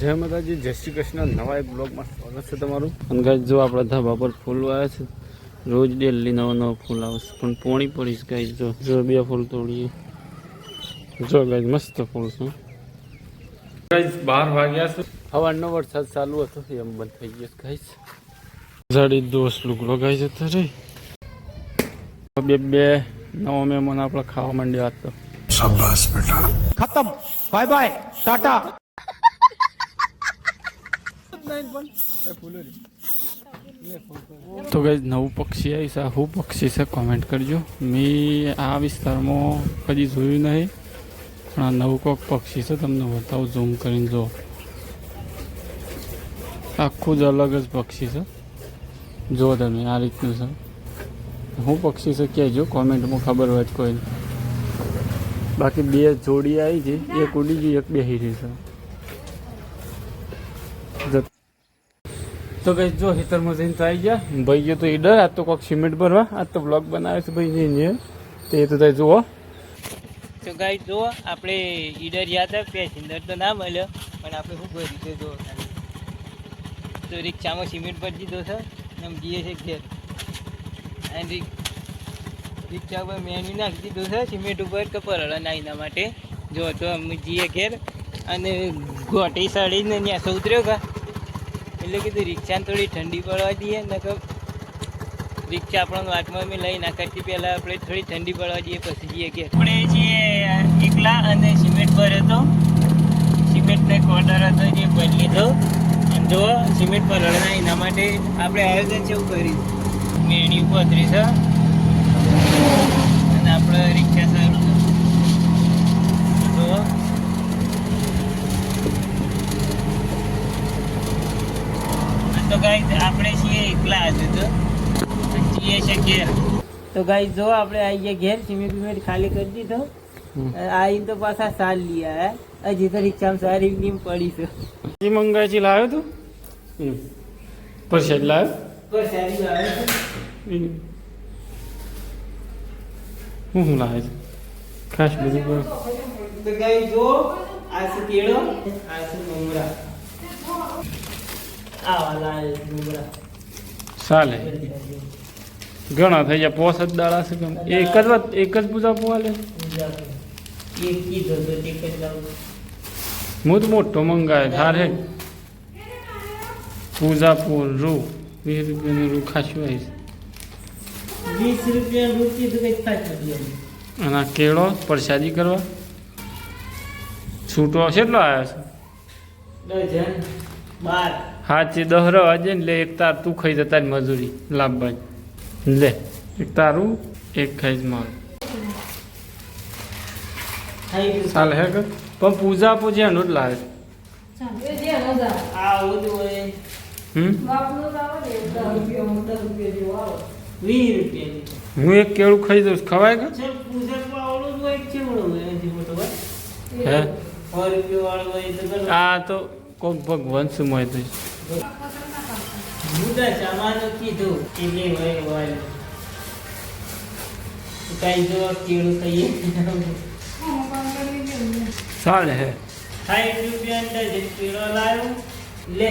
જય માતાજી જય શ્રી કૃષ્ણ. નવા એક બ્લોગમાં સ્વાગત છે તમારું. અનગાજ જો આપણા ધાબા પર ફૂલ આવે છે રોજ ડેલી નવા નવા ફૂલ આવશે. પણ પોણી પડીશ ગાઈઝ જો. જો બે ફૂલ તોડીએ. જો ગાઈઝ મસ્ત ફૂલ છે. ગાઈઝ બાર વાગ્યા છે. હવાનો વરસાદ ચાલુ હતો એમ બંધ થઈ ગયો ગાઈઝ ઝાડી દોસ્ત લુગડો ગાઈઝ હતો રે બે બે નવો મહેમાન આપણે ખાવા માંડ્યા હતા. શાબાશ ખતમ. Bye bye. ટાટા. તો કઈ નવું પક્ષી આવી છે. પક્ષી છે? કોમેન્ટ કરજો. મેં આ વિસ્તારમાં કદી જોયું નહીં, પણ આ નવું કોક પક્ષી છે. તમને બતાવું ઝૂમ કરીને જો આખું જ અલગ જ પક્ષી છે. જો તમે, આ રીતનું છે. હું પક્ષી છે કહેજો કોમેન્ટમાં ખબર હોય કોઈને કોઈ બાકી બે જોડી આવી છે. એક ઉડી ગઈ, એક બેસી રહી છે. તો કઈ જો હિતરમાં જઈને તો આવી ગયા. ભાઈ તો ઈડર આ તો કોઈક સિમેન્ટ ભરવા. આ તો બ્લોક બનાવે છે ભાઈ જઈને તે તો તમે જુઓ. તો ગાઈ જુઓ, આપણે ઈડર યાદ હતા પેસેન્જર તો ના મળ્યો, પણ આપણે શું કોઈ રીતે જુઓ. તો રિક્ષામાં સિમેન્ટ ભરી દીધો છે આમ જઈએ છે ઘેર. અને રિક- રિક્ષા ઉપર મેન્યુ નાખી દીધું છે, સિમેન્ટ ઉપર કે પરળ ના એના માટે. જો તો અમે જઈએ ઘેર, અને ગોટી સડીને ત્યાં ઉતર્યો કા એટલે કીધું રિક્ષાને થોડી ઠંડી પડવા દઈએ, ને કે રિક્ષા આપણને વાટમાં અમે લઈ ના પહેલાં આપણે થોડી ઠંડી પડવા દઈએ, પછી જઈએ કે આપણે છીએ એકલા અને સિમેન્ટ પર હતો. સિમેન્ટનો એક ઓર્ડર હતો જે બદલી લીધો. અને જો સિમેન્ટ પર રડના એના માટે આપણે આયોજન છે એવું કર્યું. મેણી પથરી છે. અને આપણે રિક્ષા સારું છે જુઓ તો ગાઈ આપણે છીએ એકલા હજુ તો જઈએ છે ઘેર તો ગાઈ જો આપણે આવી ગયા ઘેર સિમેન્ટ બિમેન્ટ ખાલી કરી દીધો. આવીને તો પાછા સાલ લઈ આવ્યા. હજી તો રિક્ષામાં સારી નીમ પડી છે. એ મંગાઈ છે લાવ્યો તું? હમ. પરસેટ લાવ્યો? પર લાવ્યો હું શું લાવે છે? ખાસ બધું તો ગાઈ જો આ છે કેળો આ છે મમરા. ચાલે ઘણા થઈ ગયા પોસ જ દાડા છે કેમ? એક જ વાત એક જ પૂજા પોવાલે હું તો મોટો મંગાવે થારે પૂજા પોલ રૂ. વીસ રૂપિયાનું રૂ ખાશું આવીશ વીસ રૂપિયા રૂપિયા તો કઈ ખાસ અને કેળો પ્રસાદી કરવા? છૂટો કેટલો આવ્યો છે? બાર. હાચી દહ રવા છે ને લે, એક તાર તું ખાઈ જતા મજૂરી. લાભભાઈ. લે, એક તારું, એક ખાઈ માર. ચાલે હે કે? પણ પૂજા પૂજા નું જ લાવે. હું એક કેળું ખાઈ દઉં. ખવાય કે? હે? આ તો કોક ભગવાન શું તો મુદા જમાનું કીધું એટલે હોય હોય. કઈ જો કેળું ખાઈએ. ચાલે હે. સાઠ રૂપિયા ડઝન કેળો લાવ્યો લે.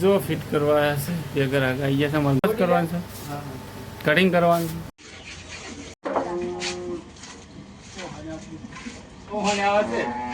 જો ફિટ કરવા આવ્યા છે બે ગ્રાહક આવી ગયા છે અમારે કરવાનું છે. કટિંગ કરવાનું છે. ઓહને આવે છે.